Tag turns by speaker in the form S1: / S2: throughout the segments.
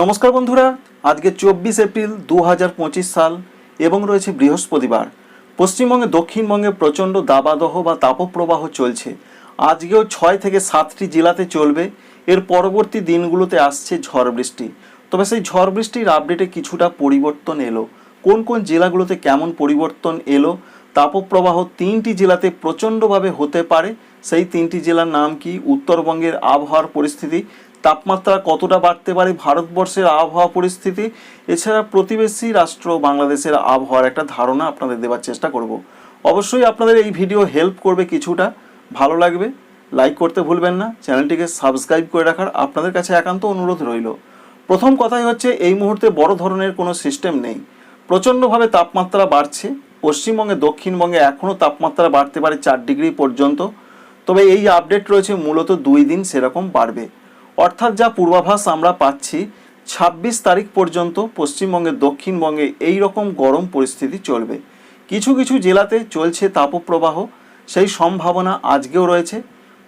S1: নমস্কার বন্ধুরা, আজকে চব্বিশ এপ্রিল দু হাজার পঁচিশ সাল এবং রয়েছে বৃহস্পতিবার। পশ্চিমবঙ্গে, দক্ষিণবঙ্গে প্রচণ্ড দাবাদহ বা তাপপ্রবাহ চলছে। আজকেও ছয় থেকে সাতটি জেলাতে চলবে। এর পরবর্তী দিনগুলোতে আসছে ঝড় বৃষ্টি। তবে সেই ঝড় বৃষ্টির আপডেটে কিছুটা পরিবর্তন এলো। কোন কোন জেলাগুলোতে কেমন পরিবর্তন এলো? তাপপ্রবাহ তিনটি জেলাতে প্রচণ্ডভাবে হতে পারে। সেই তিনটি জেলার নাম কি? উত্তরবঙ্গের আবহাওয়ার পরিস্থিতি তাপমাত্রা কতটা বাড়তে পারে ভারতবর্ষের আবহাওয়া পরিস্থিতি? এছাড়া প্রতিবেশী রাষ্ট্র বাংলাদেশের আবহাওয়ার একটা ধারণা আপনাদের দেওয়ার চেষ্টা করব। অবশ্যই আপনাদের এই ভিডিও হেল্প করবে কিছুটা। ভালো লাগবে, লাইক করতে ভুলবেন না। চ্যানেলটিকে সাবস্ক্রাইব করে রাখার আপনাদের কাছে একান্ত অনুরোধ রইল। প্রথম কথাই হচ্ছে, এই মুহূর্তে বড় ধরনের কোনো সিস্টেম নেই। প্রচণ্ডভাবে তাপমাত্রা বাড়ছে। পশ্চিমবঙ্গে, দক্ষিণবঙ্গে এখনও তাপমাত্রা বাড়তে পারে চার ডিগ্রি পর্যন্ত। তবে এই আপডেট রয়েছে মূলত দুই দিন, সেরকম বাড়বে। অর্থাৎ যা পূর্বাভাস আমরা পাচ্ছি, ছাব্বিশ তারিখ পর্যন্ত পশ্চিমবঙ্গের দক্ষিণবঙ্গে এই রকম গরম পরিস্থিতি চলবে। কিছু কিছু জেলাতে চলছে তাপপ্রবাহ, সেই সম্ভাবনা আজকেও রয়েছে।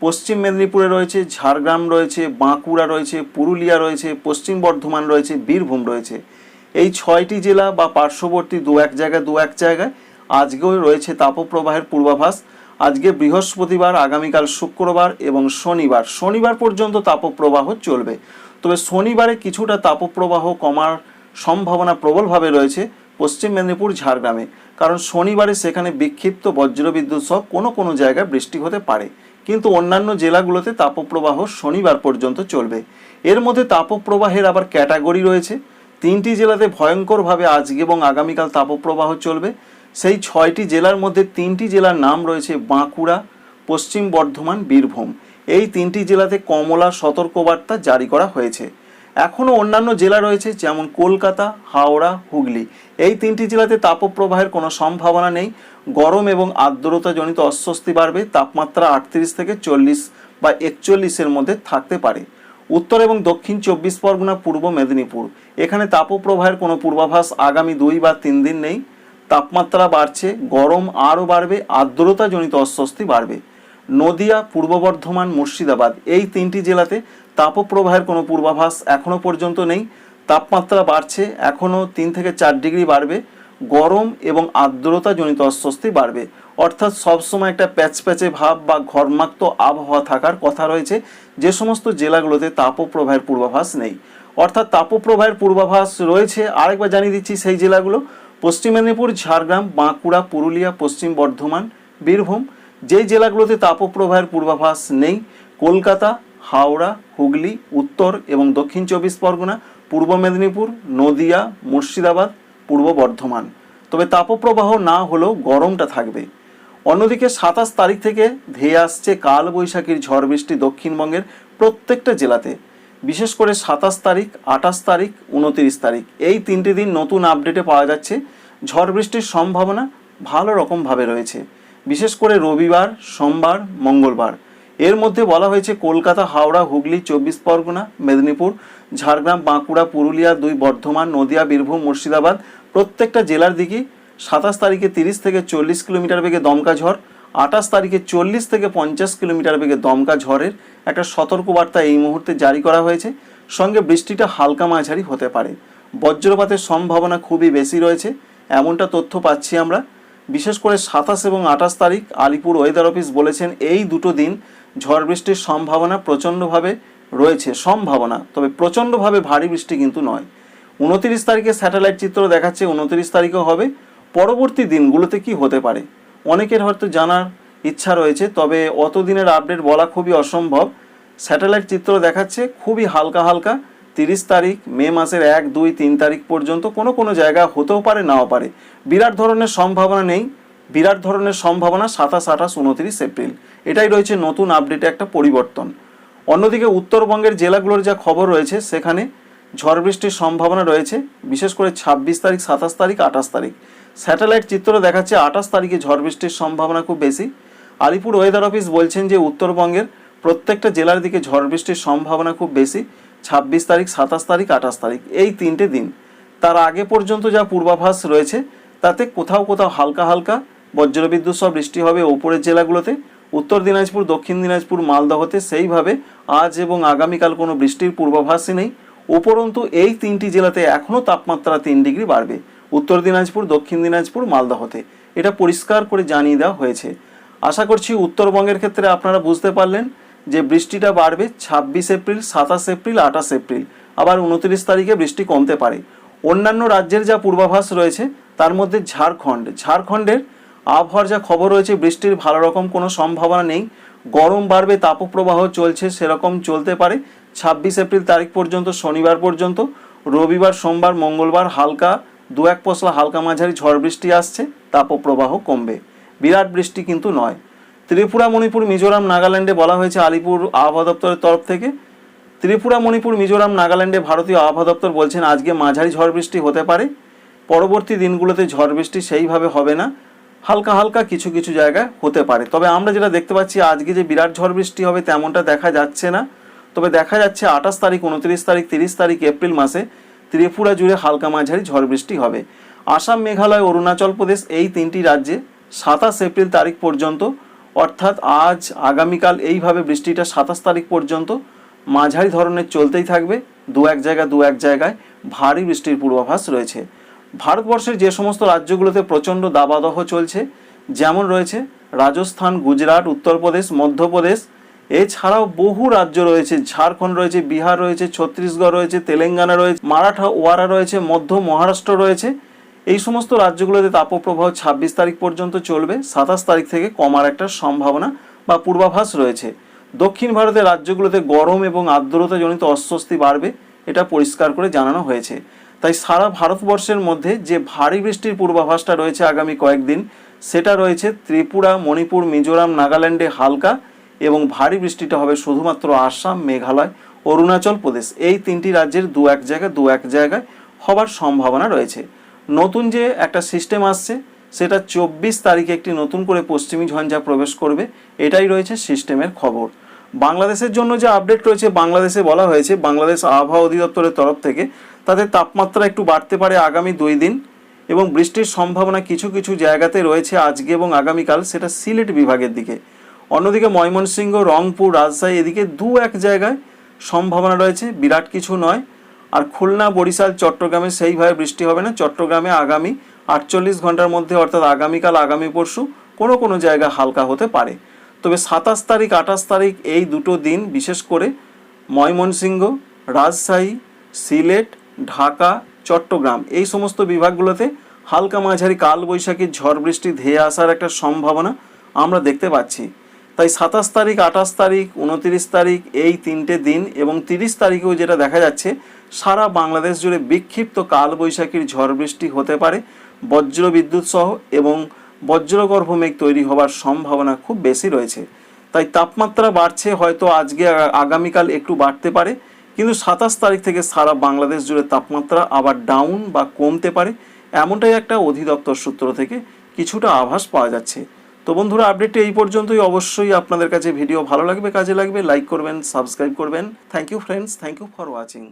S1: পশ্চিম মেদিনীপুরে রয়েছে, ঝাড়গ্রাম রয়েছে, বাঁকুড়া রয়েছে, পুরুলিয়া রয়েছে, পশ্চিম বর্ধমান রয়েছে, বীরভূম রয়েছে। এই ছয়টি জেলা বা পার্শ্ববর্তী দু এক জায়গায় দু এক জায়গায় আজকেও রয়েছে তাপপ্রবাহের পূর্বাভাস। আজকে বৃহস্পতিবার, আগামীকাল শুক্রবার এবং শনিবার। শনিবার পর্যন্ত তাপপ্রবাহ চলবে। তবে শনিবারে কিছুটা তাপপ্রবাহ কমার সম্ভাবনা প্রবলভাবে রয়েছে পশ্চিম মেদিনীপুর, ঝাড়গ্রামে। কারণ শনিবারে সেখানে বিক্ষিপ্ত বজ্রবিদ্যুৎ সহ কোনো কোনো জায়গায় বৃষ্টি হতে পারে। কিন্তু অন্যান্য জেলাগুলোতে তাপপ্রবাহ শনিবার পর্যন্ত চলবে। এর মধ্যে তাপপ্রবাহের আবার ক্যাটাগরি রয়েছে। তিনটি জেলাতে ভয়ঙ্করভাবে আজকে এবং আগামীকাল তাপপ্রবাহ চলবে। সেই ছয়টি জেলার মধ্যে তিনটি জেলার নাম রয়েছে বাঁকুড়া, পশ্চিম বর্ধমান, বীরভূম। এই তিনটি জেলাতে কমলা সতর্কবার্তা জারি করা হয়েছে। এখনও অন্যান্য জেলা রয়েছে যেমন কলকাতা, হাওড়া, হুগলি। এই তিনটি জেলাতে তাপপ্রবাহের কোনো সম্ভাবনা নেই। গরম এবং আর্দ্রতাজনিত অস্বস্তি বাড়বে, তাপমাত্রা আটত্রিশ থেকে চল্লিশ বা একচল্লিশের মধ্যে থাকতে পারে। উত্তর এবং দক্ষিণ চব্বিশ পরগনা, পূর্ব মেদিনীপুর। এখানে তাপপ্রবাহের কোনো পূর্বাভাস আগামী দুই বা তিন দিন নেই। তাপমাত্রা বাড়ছে, গরম আরও বাড়বে, আর্দ্রতাজনিত অস্বস্তি বাড়বে। নদিয়া, পূর্ব বর্ধমান, মুর্শিদাবাদ এই তিনটি জেলাতে তাপপ্রবাহের কোনো পূর্বাভাস এখনও পর্যন্ত নেই। তাপমাত্রা বাড়ছে এখনও তিন থেকে চার ডিগ্রি বাড়বে। গরম এবং আর্দ্রতাজনিত অস্বস্তি বাড়বে। অর্থাৎ সবসময় একটা প্যাচপ্যাচে ভাব বা ঘর্মাক্ত আবহাওয়া থাকার কথা রয়েছে। যে সমস্ত জেলাগুলোতে তাপপ্রবাহের পূর্বাভাস নেই। অর্থাৎ তাপপ্রবাহের পূর্বাভাস রয়েছে, আরেকবার জানিয়ে দিচ্ছি সেই জেলাগুলো। পশ্চিম মেদিনীপুর, ঝাড়গ্রাম, বাঁকুড়া, পুরুলিয়া, পশ্চিম বর্ধমান, বীরভূম যেই জেলাগুলোতে তাপপ্রবাহের পূর্বাভাস নেই, কলকাতা, হাওড়া, হুগলি, উত্তর এবং দক্ষিণ চব্বিশ পরগনা, পূর্ব মেদিনীপুর, নদিয়া, মুর্শিদাবাদ, পূর্ব বর্ধমান। তবে তাপপ্রবাহ না হলেও গরমটা থাকবে। অন্যদিকে সাতাশ তারিখ থেকে ধেয়ে আসছে কাল বৈশাখীর ঝড় বৃষ্টি দক্ষিণবঙ্গের প্রত্যেকটা জেলাতে। বিশেষ করে সাতাশ তারিখ, আঠাশ তারিখ, উনতিরিশ তারিখ। এই তিনটি দিন নতুন আপডেটে পাওয়া যাচ্ছে। ঝড় বৃষ্টির সম্ভাবনা ভালো রকমভাবে রয়েছে। বিশেষ করে রবিবার, সোমবার, মঙ্গলবার। এর মধ্যে বলা হয়েছে কলকাতা, হাওড়া, হুগলি, চব্বিশ পরগনা, মেদিনীপুর, ঝাড়গ্রাম, বাঁকুড়া, পুরুলিয়া, দুই বর্ধমান, নদিয়া, বীরভূম, মুর্শিদাবাদ প্রত্যেকটা জেলার দিকে সাতাশ তারিখে তিরিশ থেকে চল্লিশ কিলোমিটার বেগে দমকা ঝড় আঠাশ তারিখে চল্লিশ থেকে পঞ্চাশ কিলোমিটার বেগে দমকা ঝড়ের একটা সতর্কবার্তা এই মুহূর্তে জারি করা হয়েছে। সঙ্গে বৃষ্টিটা হালকা মাঝারি হতে পারে। বজ্রপাতের সম্ভাবনা খুবই বেশি রয়েছে। এমনটা তথ্য পাচ্ছি আমরা। বিশেষ করে সাতাশ এবং আঠাশ তারিখ আলিপুর ওয়েদার অফিস বলেছেন, এই দুটো দিন ঝড় বৃষ্টির সম্ভাবনা প্রচণ্ডভাবে রয়েছে। সম্ভাবনা, তবে প্রচণ্ডভাবে ভারী বৃষ্টি কিন্তু নয়। উনতিরিশ তারিখে স্যাটেলাইট চিত্র দেখাচ্ছে, উনতিরিশ তারিখেও হবে। পরবর্তী দিনগুলোতে কি হতে পারে? অনেকের হয়তো জানার ইচ্ছা রয়েছে, তবে অত দিনের আপডেট বলা খুবই অসম্ভব। স্যাটেলাইট চিত্র দেখাচ্ছে খুবই হালকা হালকা, তিরিশ তারিখ, মে মাসের এক, দুই, তিন তারিখ পর্যন্ত কোনো কোনো জায়গা হতেও পারে, নাও পারে। বিরাট ধরনের সম্ভাবনা নেই। বিরাট ধরনের সম্ভাবনা সাতাশ, আঠাশ, উনত্রিশ এপ্রিল। এটাই রয়েছে নতুন আপডেটে একটা পরিবর্তন। অন্যদিকে উত্তরবঙ্গের জেলাগুলোর যা খবর রয়েছে, সেখানে ঝড় বৃষ্টির সম্ভাবনা রয়েছে, বিশেষ করে ছাব্বিশ তারিখ, সাতাশ তারিখ, আঠাশ তারিখ। স্যাটেলাইট চিত্র দেখাচ্ছে আঠাশ তারিখে ঝড় বৃষ্টির সম্ভাবনা খুব বেশি। আলিপুর ওয়েদার অফিস বলছেন যে উত্তরবঙ্গের প্রত্যেকটা জেলার দিকে ঝড় বৃষ্টির সম্ভাবনা খুব বেশি। ছাব্বিশ তারিখ, সাতাশ তারিখ, আঠাশ তারিখ, এই তিনটে দিন। তার আগে পর্যন্ত যা পূর্বাভাস রয়েছে, তাতে কোথাও কোথাও হালকা হালকা বজ্রবিদ্যুৎ সহ বৃষ্টি হবে ওপরের জেলাগুলোতে। উত্তর দিনাজপুর, দক্ষিণ দিনাজপুর, মালদহতে সেইভাবে আজ এবং আগামীকাল কোনো বৃষ্টির পূর্বাভাসই নেই। উপরন্তু এই তিনটি জেলাতে এখনও তাপমাত্রা তিন ডিগ্রি বাড়বে। উত্তর দিনাজপুর, দক্ষিণ দিনাজপুর, মালদহতে। এটা পরিষ্কার করে জানিয়ে দেওয়া হয়েছে। আশা করছি উত্তরবঙ্গের ক্ষেত্রে আপনারা বুঝতে পারলেন যে বৃষ্টিটা বাড়বে ছাব্বিশ এপ্রিল, সাতাশ এপ্রিল, আঠাশ এপ্রিল। আবার উনত্রিশ তারিখে বৃষ্টি কমতে পারে। অন্যান্য রাজ্যের যা পূর্বাভাস রয়েছে, তার মধ্যে ঝাড়খণ্ড। ঝাড়খণ্ডের আবহাওয়ার যা খবর রয়েছে, বৃষ্টির ভালো রকম কোনো সম্ভাবনা নেই। গরম বাড়বে, তাপপ্রবাহ চলছে, সেরকম চলতে পারে। ছাব্বিশ এপ্রিল তারিখ পর্যন্ত, শনিবার পর্যন্ত, রবিবার, সোমবার, মঙ্গলবার হালকা দু এক পশলা হালকা মাঝারি ঝড় বৃষ্টি আসছে তাপপ্রবাহ কমবে। বিরাট বৃষ্টি কিন্তু নয়। ত্রিপুরা, মণিপুর, মিজোরাম, নাগাল্যান্ডে বলা হয়েছে আলিপুর আবহাওয়া দপ্তরের তরফ থেকে। ত্রিপুরা, মণিপুর, মিজোরাম, নাগাল্যান্ডে ভারতীয় আবহাওয়া দপ্তর বলছেন, আজকে মাঝারি ঝড় বৃষ্টি হতে পারে। পরবর্তী দিনগুলোতে ঝড় বৃষ্টি সেইভাবে হবে না। হালকা হালকা কিছু কিছু জায়গায় হতে পারে। তবে আমরা যেটা দেখতে পাচ্ছি, আজকে যে বিরাট ঝড় বৃষ্টি হবে তেমনটা দেখা যাচ্ছে না। তবে দেখা যাচ্ছে আঠাশ তারিখ, উনত্রিশ তারিখ, তিরিশ তারিখ, এপ্রিল মাসে ত্রিপুরা জুড়ে হালকা মাঝারি ঝড় বৃষ্টি হবে। আসাম, মেঘালয়, অরুণাচল প্রদেশ এই তিনটি রাজ্যে সাতাশ এপ্রিল তারিখ পর্যন্ত, অর্থাৎ আজ আগামীকাল এইভাবে বৃষ্টিটা সাতাশ তারিখ পর্যন্ত মাঝারি ধরনের চলতেই থাকবে। দু এক জায়গা দু এক জায়গায় ভারী বৃষ্টির পূর্বাভাস রয়েছে। ভারতবর্ষের যে সমস্ত রাজ্যগুলোতে প্রচণ্ড দাবাদহ চলছে, যেমন রয়েছে রাজস্থান, গুজরাট, উত্তরপ্রদেশ, মধ্যপ্রদেশ এছাড়াও বহু রাজ্য রয়েছে, ঝাড়খণ্ড রয়েছে, বিহার রয়েছে, ছত্তিশগড় রয়েছে, তেলেঙ্গানা রয়েছে, মারাঠা, ওয়ারা রয়েছে, মধ্য মহারাষ্ট্র রয়েছে। এই সমস্ত রাজ্যগুলোতে তাপপ্রবাহ ছাব্বিশ তারিখ পর্যন্ত চলবে, সাতাশ তারিখ থেকে কমার একটা সম্ভাবনা বা পূর্বাভাস রয়েছে। দক্ষিণ ভারতের রাজ্যগুলোতে গরম এবং আর্দ্রতাজনিত অস্বস্তি বাড়বে, এটা পরিষ্কার করে জানানো হয়েছে। তাই সারা ভারতবর্ষের মধ্যে যে ভারী বৃষ্টির পূর্বাভাসটা রয়েছে আগামী কয়েকদিন, সেটা রয়েছে ত্রিপুরা, মণিপুর, মিজোরাম, নাগাল্যান্ডে হালকা এবং ভারী বৃষ্টিটা হবে শুধুমাত্র আসাম, মেঘালয়, অরুণাচল প্রদেশ। এই তিনটি রাজ্যের দু এক জায়গায়, দু এক জায়গায় হবার সম্ভাবনা রয়েছে। নতুন যে একটা সিস্টেম আসছে, সেটা চব্বিশ তারিখে একটি নতুন করে পশ্চিমী ঝঞ্ঝা প্রবেশ করবে, এটাই রয়েছে সিস্টেমের খবর। বাংলাদেশের জন্য যে আপডেট রয়েছে, বাংলাদেশে বলা হয়েছে, বাংলাদেশ আবহাওয়া অধিদপ্তরের তরফ থেকে তাদের তাপমাত্রা একটু বাড়তে পারে আগামী দুই দিন এবং বৃষ্টির সম্ভাবনা কিছু কিছু জায়গাতে রয়েছে আজকে এবং আগামীকাল, সেটা সিলেট বিভাগের দিকে। অন্যদিকে ময়মনসিংহ, রংপুর, রাজশাহী এদিকে দু এক জায়গায় সম্ভাবনা রয়েছে। বিরাট কিছু নয়। আর খুলনা, বরিশাল, চট্টগ্রামে সেইভাবে বৃষ্টি হবে না। চট্টগ্রামে আগামী আটচল্লিশ ঘণ্টার মধ্যে অর্থাৎ আগামীকাল, আগামী পরশু কোনো কোনো জায়গা হালকা হতে পারে। তবে সাতাশ তারিখ, আঠাশ তারিখ এই দুটো দিন, বিশেষ করে ময়মনসিংহ, রাজশাহী, সিলেট, ঢাকা, চট্টগ্রাম এই সমস্ত বিভাগগুলোতে হালকা মাঝারি কালবৈশাখী ঝড় বৃষ্টি ধেয়ে আসার একটা সম্ভাবনা আমরা দেখতে পাচ্ছি। তাই সাতাশ তারিখ, আঠাশ তারিখ, উনতিরিশ তারিখ এই তিনটে দিন এবং তিরিশ তারিখেও যেটা দেখা যাচ্ছে, সারা বাংলাদেশ জুড়ে বিক্ষিপ্ত কালবৈশাখীর ঝড় বৃষ্টি হতে পারে। বজ্র বিদ্যুৎ সহ এবং বজ্রগর্ভ মেঘ তৈরি হবার সম্ভাবনা খুব বেশি রয়েছে। তাই তাপমাত্রা বাড়ছে, হয়তো আজকে, আগামীকাল একটু বাড়তে পারে। কিন্তু সাতাশ তারিখ থেকে সারা বাংলাদেশ জুড়ে তাপমাত্রা আবার ডাউন বা কমতে পারে। এমনটাই একটা অধিদপ্তর সূত্র থেকে কিছুটা আভাস পাওয়া যাচ্ছে। তো বন্ধুরা আপডেটটি এই পর্যন্তই। অবশ্যই আপনাদের কাছে ভিডিও ভালো লাগবে, কাজে লাগবে লাইক করবেন সাবস্ক্রাইব করবেন। Thank you friends thank you for watching